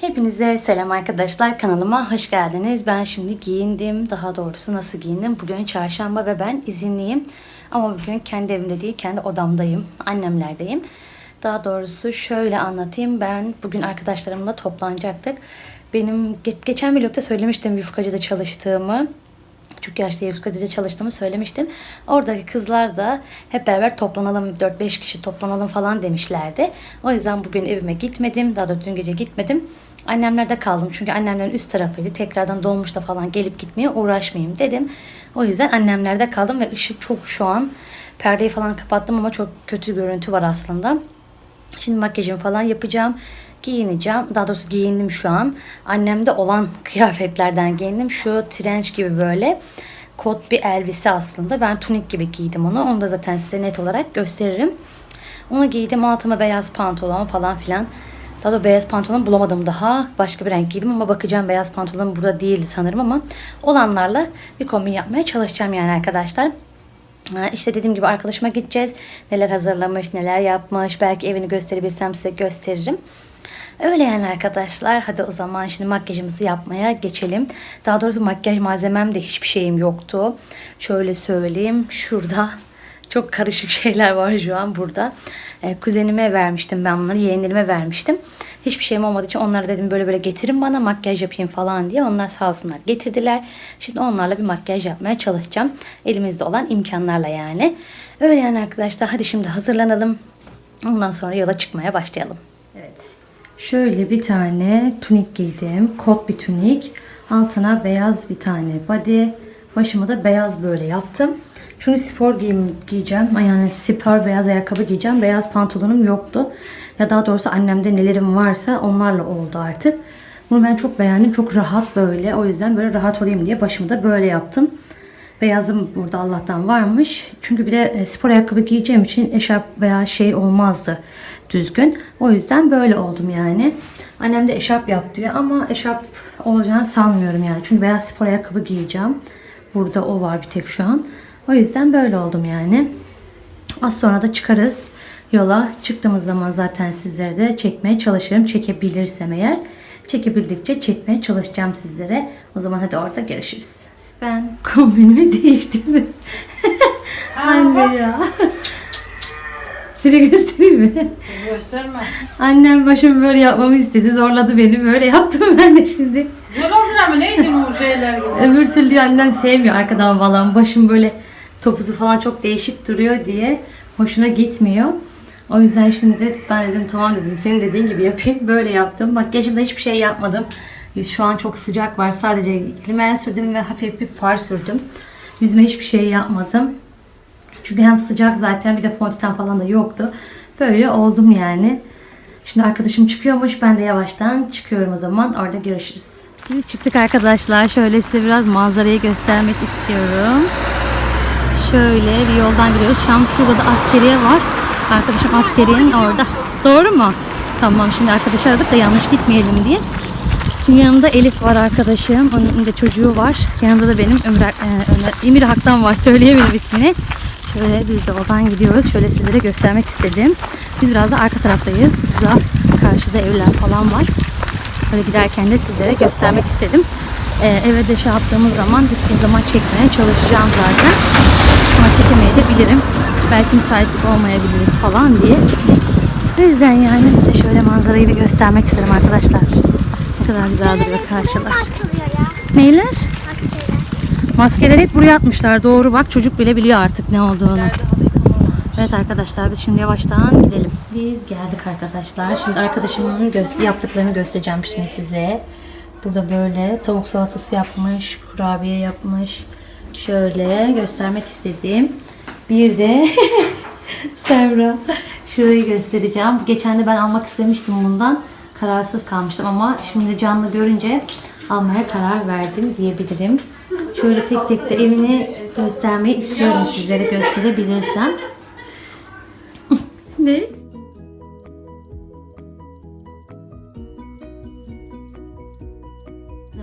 Hepinize selam arkadaşlar. Kanalıma hoş geldiniz. Ben şimdi giyindim. Daha doğrusu nasıl giyindim? Bugün çarşamba ve ben izinliyim. Ama bugün kendi evimde değil, kendi odamdayım. Annemlerdeyim. Daha doğrusu şöyle anlatayım. Ben bugün arkadaşlarımla toplanacaktık. Benim ge- geçen vlogda söylemiştim yufkacıda çalıştığımı. Küçük yaşta Yufkacı'da çalıştığımı söylemiştim. Oradaki kızlar da hep beraber toplanalım 4-5 kişi toplanalım falan demişlerdi. O yüzden bugün evime gitmedim. Daha doğrusu dün gece gitmedim. Annemlerde kaldım. Çünkü annemlerin üst tarafıydı. Tekrardan dolmuşta falan gelip gitmeye uğraşmayayım dedim. O yüzden annemlerde kaldım ve ışık çok şu an. Perdeyi falan kapattım ama çok kötü görüntü var aslında. Şimdi makyajımı falan yapacağım. Giyineceğim. Daha doğrusu giyindim şu an. Annemde olan kıyafetlerden giyindim. Şu trench gibi böyle kot bir elbise aslında. Ben tunik gibi giydim onu. Onu da zaten size net olarak gösteririm. Onu giydim. Altıma beyaz pantolon falan filan. Daha da beyaz pantolon bulamadım daha. Başka bir renk giydim ama bakacağım beyaz pantolon burada değildi sanırım ama olanlarla bir kombin yapmaya çalışacağım yani arkadaşlar. İşte dediğim gibi arkadaşıma gideceğiz. Neler hazırlamış, neler yapmış. Belki evini gösterebilsem size gösteririm. Öyle yani arkadaşlar. Hadi o zaman şimdi makyajımızı yapmaya geçelim. Daha doğrusu makyaj malzemem de hiçbir şeyim yoktu. Şöyle söyleyeyim. Şurada çok karışık şeyler var şu an burada. Ee, kuzenime vermiştim ben bunları. Yeğenlerime vermiştim. Hiçbir şeyim olmadığı için onlara dedim böyle böyle getirin bana makyaj yapayım falan diye. Onlar sağ olsunlar getirdiler. Şimdi onlarla bir makyaj yapmaya çalışacağım. Elimizde olan imkanlarla yani. Öyle yani arkadaşlar. Hadi şimdi hazırlanalım. Ondan sonra yola çıkmaya başlayalım. Evet. Şöyle bir tane tunik giydim. Kot bir tunik. Altına beyaz bir tane body. Başımı da beyaz böyle yaptım. Çünkü spor giyim giyeceğim. Yani spor beyaz ayakkabı giyeceğim. Beyaz pantolonum yoktu. Ya daha doğrusu annemde nelerim varsa onlarla oldu artık. Bunu ben çok beğendim. Çok rahat böyle. O yüzden böyle rahat olayım diye başımı da böyle yaptım. Beyazım burada Allah'tan varmış. Çünkü bir de e, spor ayakkabı giyeceğim için eşarp veya şey olmazdı düzgün. O yüzden böyle oldum yani. Annem de eşarp yap diyor ama eşarp olacağını sanmıyorum yani. Çünkü beyaz spor ayakkabı giyeceğim. Burada o var bir tek şu an. O yüzden böyle oldum yani. Az sonra da çıkarız yola. Çıktığımız zaman zaten sizlere de çekmeye çalışırım. Çekebilirsem eğer. Çekebildikçe çekmeye çalışacağım sizlere. O zaman hadi orada görüşürüz. Ben kombinimi değiştirdim. Anne ya. Seni göstereyim mi? Gösterme. Annem başımı böyle yapmamı istedi. Zorladı beni. Böyle yaptım ben de şimdi. Zor olur ama neydi bu şeyler gibi? Öbür türlü annem sevmiyor arkadan falan. Başım böyle topuzu falan çok değişik duruyor diye hoşuna gitmiyor. O yüzden şimdi ben dedim tamam dedim senin dediğin gibi yapayım. Böyle yaptım. Makyajımda hiçbir şey yapmadım. Şu an çok sıcak var. Sadece rimel sürdüm ve hafif bir far sürdüm. Yüzüme hiçbir şey yapmadım. Çünkü hem sıcak zaten bir de fondöten falan da yoktu. Böyle oldum yani. Şimdi arkadaşım çıkıyormuş. Ben de yavaştan çıkıyorum o zaman. Orada görüşürüz. Şimdi çıktık arkadaşlar. Şöyle size biraz manzarayı göstermek istiyorum. Şöyle bir yoldan gidiyoruz. Şu an şurada da askeriye var. Arkadaşım askeriyenin orada. Doğru mu? Tamam şimdi arkadaşı aradık da yanlış gitmeyelim diye. Şimdi yanımda Elif var arkadaşım. Onun da çocuğu var. Yanında da benim Ömür, e, Ömer, Emir Hak'tan var. Söyleyemedim ismini. Şöyle biz de oradan gidiyoruz. Şöyle sizlere göstermek istedim. Biz biraz da arka taraftayız. Burada karşıda evler falan var. Böyle giderken de sizlere göstermek istedim. Ee, eve de şey yaptığımız zaman gittiğim zaman çekmeye çalışacağım zaten. Ama çekemeyebilirim. Belki müsaitlik olmayabiliriz falan diye. O yüzden yani size şöyle manzarayı bir göstermek istedim arkadaşlar. Ne kadar güzel duruyor karşılar. Neyler? Maskeler. Maskeleri hep buraya atmışlar. Doğru bak çocuk bile biliyor artık ne olduğunu. Evet arkadaşlar biz şimdi yavaştan gidelim. Biz geldik arkadaşlar. Şimdi arkadaşımın gö- yaptıklarını göstereceğim şimdi size. Burada böyle tavuk salatası yapmış, kurabiye yapmış. Şöyle göstermek istediğim. Bir de Semra. Şurayı göstereceğim. Geçen de ben almak istemiştim bundan. Kararsız kalmıştım ama şimdi canlı görünce almaya karar verdim diyebilirim. Şöyle tek tek de evini göstermeyi istiyorum sizlere gösterebilirsem. ne?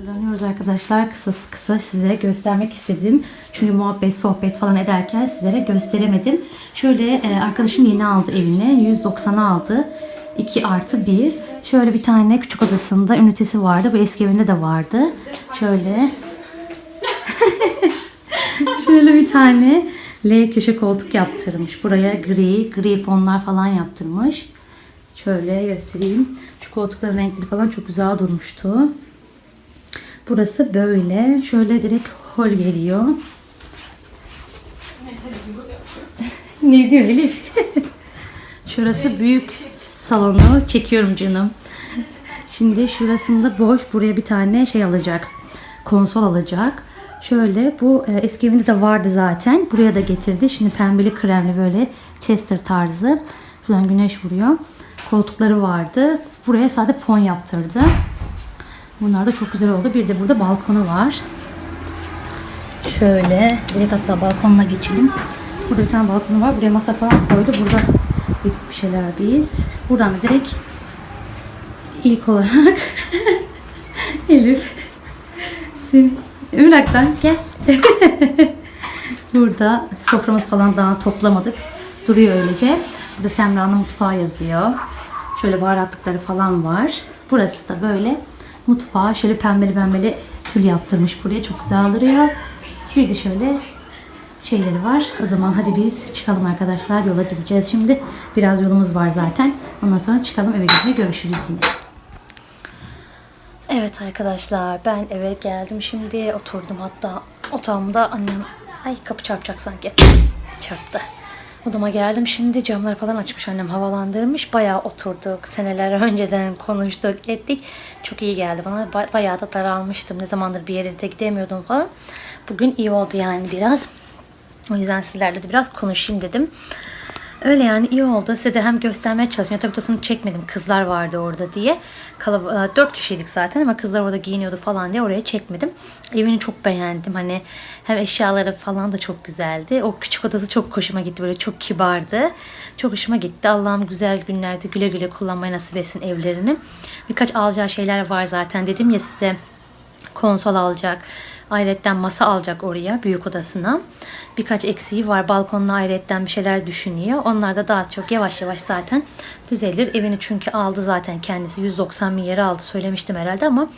Hazırlanıyoruz arkadaşlar. Kısa kısa size göstermek istedim. Çünkü muhabbet, sohbet falan ederken sizlere gösteremedim. Şöyle e, arkadaşım yeni aldı evine. 190'a aldı. 2 artı 1. Şöyle bir tane küçük odasında ünitesi vardı. Bu eski evinde de vardı. Şöyle. Şöyle bir tane L köşe koltuk yaptırmış. Buraya gri, gri fonlar falan yaptırmış. Şöyle göstereyim. Şu koltukların renkleri falan çok güzel durmuştu. Burası böyle. Şöyle direkt hol geliyor. ne diyor Elif? Şurası büyük salonu. Çekiyorum canım. Şimdi şurasında boş. Buraya bir tane şey alacak. Konsol alacak. Şöyle bu e, eski evinde de vardı zaten. Buraya da getirdi. Şimdi pembeli kremli böyle Chester tarzı. Şuradan güneş vuruyor. Koltukları vardı. Buraya sadece fon yaptırdı. Bunlar da çok güzel oldu. Bir de burada balkonu var. Şöyle direkt hatta balkonuna geçelim. Burada bir tane balkonu var. Buraya masa falan koydu. Burada bir şeyler biz. Buradan da direkt ilk olarak Elif seni Irak'tan gel. Burada soframız falan daha toplamadık. Duruyor öylece. Burada Semra'nın mutfağı yazıyor. Şöyle baharatlıkları falan var. Burası da böyle mutfağı şöyle pembeli pembeli tül yaptırmış buraya. Çok güzel duruyor. Bir de şöyle şeyleri var. O zaman hadi biz çıkalım arkadaşlar. Yola gideceğiz şimdi. Biraz yolumuz var zaten. Ondan sonra çıkalım eve gidince görüşürüz yine. Evet arkadaşlar ben eve geldim. Şimdi oturdum hatta otağımda annem ay kapı çarpacak sanki. Çarptı. Odama geldim. Şimdi camları falan açmış annem havalandırmış. Bayağı oturduk. Seneler önceden konuştuk, ettik. Çok iyi geldi bana. Ba- bayağı da daralmıştım. Ne zamandır bir yere de gidemiyordum falan. Bugün iyi oldu yani biraz. O yüzden sizlerle de biraz konuşayım dedim. Öyle yani iyi oldu. Size de hem göstermeye çalıştım. Yatak odasını çekmedim. Kızlar vardı orada diye. Kalab- e, dört kişiydik zaten ama kızlar orada giyiniyordu falan diye oraya çekmedim. Evini çok beğendim. Hani hem eşyaları falan da çok güzeldi. O küçük odası çok hoşuma gitti. Böyle çok kibardı. Çok hoşuma gitti. Allah'ım güzel günlerde güle güle kullanmayı nasip etsin evlerini. Birkaç alacağı şeyler var zaten. Dedim ya size konsol alacak. Ayrıca masa alacak oraya büyük odasına. Birkaç eksiği var. Balkonla ayrıca bir şeyler düşünüyor. Onlar da daha çok yavaş yavaş zaten düzelir. Evini çünkü aldı zaten kendisi. 190 bin yere aldı söylemiştim herhalde ama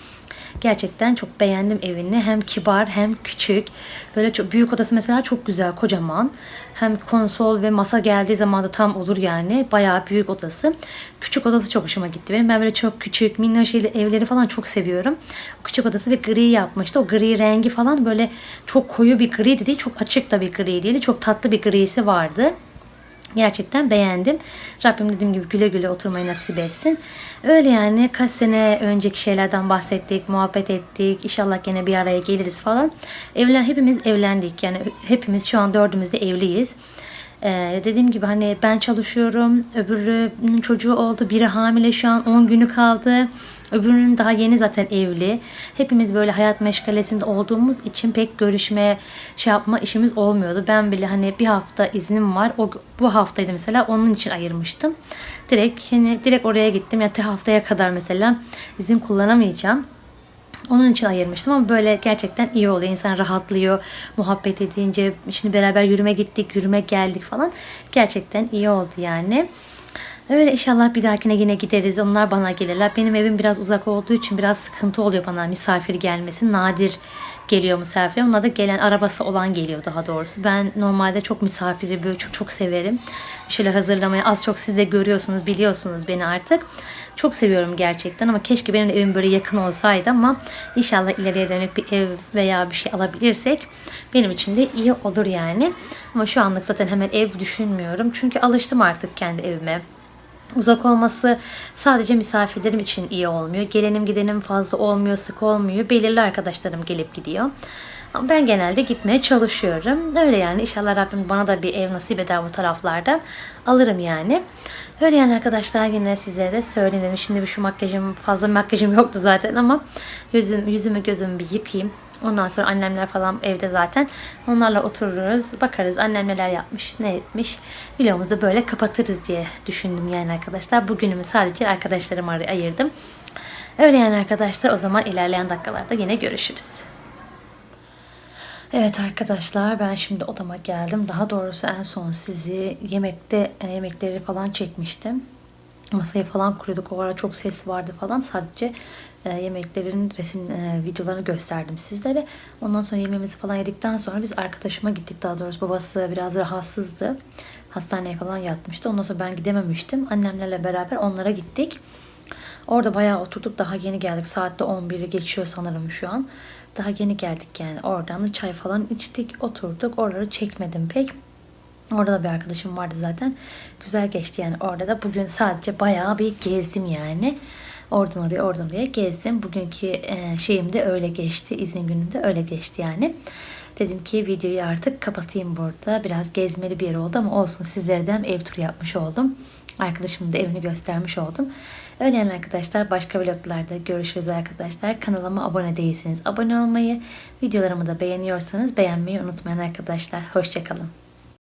gerçekten çok beğendim evini. Hem kibar hem küçük. Böyle çok büyük odası mesela çok güzel, kocaman. Hem konsol ve masa geldiği zaman da tam olur yani. Bayağı büyük odası. Küçük odası çok hoşuma gitti benim. Ben böyle çok küçük, minnoş evleri falan çok seviyorum. O küçük odası ve gri yapmıştı. O gri rengi falan böyle çok koyu bir gri de değil, çok açık da bir gri değil. Çok tatlı bir grisi vardı. Gerçekten beğendim. Rabbim dediğim gibi güle güle oturmayı nasip etsin. Öyle yani kaç sene önceki şeylerden bahsettik, muhabbet ettik. İnşallah gene bir araya geliriz falan. Evlen, hepimiz evlendik. Yani hepimiz şu an dördümüz de evliyiz. Ee, dediğim gibi hani ben çalışıyorum. Öbürünün çocuğu oldu. Biri hamile şu an 10 günü kaldı. Öbürünün daha yeni zaten evli. Hepimiz böyle hayat meşgalesinde olduğumuz için pek görüşme, şey yapma işimiz olmuyordu. Ben bile hani bir hafta iznim var. O bu haftaydı mesela onun için ayırmıştım. Direkt hani direkt oraya gittim. Ya haftaya kadar mesela izin kullanamayacağım. Onun için ayırmıştım ama böyle gerçekten iyi oluyor. İnsan rahatlıyor. Muhabbet edince şimdi beraber yürüme gittik, yürüme geldik falan. Gerçekten iyi oldu yani. Öyle inşallah bir dahakine yine gideriz. Onlar bana gelirler. Benim evim biraz uzak olduğu için biraz sıkıntı oluyor bana misafir gelmesi. Nadir geliyor misafir. Onlar da gelen arabası olan geliyor daha doğrusu. Ben normalde çok misafiri böyle çok çok severim. Bir şeyler hazırlamayı az çok siz de görüyorsunuz, biliyorsunuz beni artık. Çok seviyorum gerçekten ama keşke benim de evim böyle yakın olsaydı ama inşallah ileriye dönük bir ev veya bir şey alabilirsek benim için de iyi olur yani. Ama şu anlık zaten hemen ev düşünmüyorum. Çünkü alıştım artık kendi evime. Uzak olması sadece misafirlerim için iyi olmuyor. Gelenim gidenim fazla olmuyor, sık olmuyor. Belirli arkadaşlarım gelip gidiyor. Ama ben genelde gitmeye çalışıyorum. Öyle yani inşallah Rabbim bana da bir ev nasip eder bu taraflardan. Alırım yani. Öyle yani arkadaşlar yine size de söyleyeyim dedim. Şimdi bir şu makyajım fazla makyajım yoktu zaten ama yüzüm, yüzümü gözümü bir yıkayayım. Ondan sonra annemler falan evde zaten. Onlarla otururuz. Bakarız annem neler yapmış, ne etmiş. Videomuzu böyle kapatırız diye düşündüm yani arkadaşlar. Bugünümü sadece arkadaşlarıma ay- ayırdım. Öyle yani arkadaşlar o zaman ilerleyen dakikalarda yine görüşürüz. Evet arkadaşlar ben şimdi odama geldim. Daha doğrusu en son sizi yemekte e, yemekleri falan çekmiştim. masayı falan kuruyorduk. O ara çok ses vardı falan. Sadece e, yemeklerin resim e, videolarını gösterdim sizlere. Ondan sonra yemeğimizi falan yedikten sonra biz arkadaşıma gittik. Daha doğrusu babası biraz rahatsızdı. Hastaneye falan yatmıştı. Ondan sonra ben gidememiştim. Annemlerle beraber onlara gittik. Orada bayağı oturduk. Daha yeni geldik. Saatte 11'i geçiyor sanırım şu an. Daha yeni geldik yani. Oradan da çay falan içtik. Oturduk. Oraları çekmedim pek. Orada da bir arkadaşım vardı zaten. Güzel geçti yani orada da. Bugün sadece bayağı bir gezdim yani. Oradan oraya oradan oraya gezdim. Bugünkü e, şeyim de öyle geçti. İzin günüm de öyle geçti yani. Dedim ki videoyu artık kapatayım burada. Biraz gezmeli bir yer oldu ama olsun sizlere de ev turu yapmış oldum. Arkadaşımın da evini göstermiş oldum. Öyle arkadaşlar başka vloglarda görüşürüz arkadaşlar. Kanalıma abone değilseniz abone olmayı, videolarımı da beğeniyorsanız beğenmeyi unutmayın arkadaşlar. Hoşçakalın.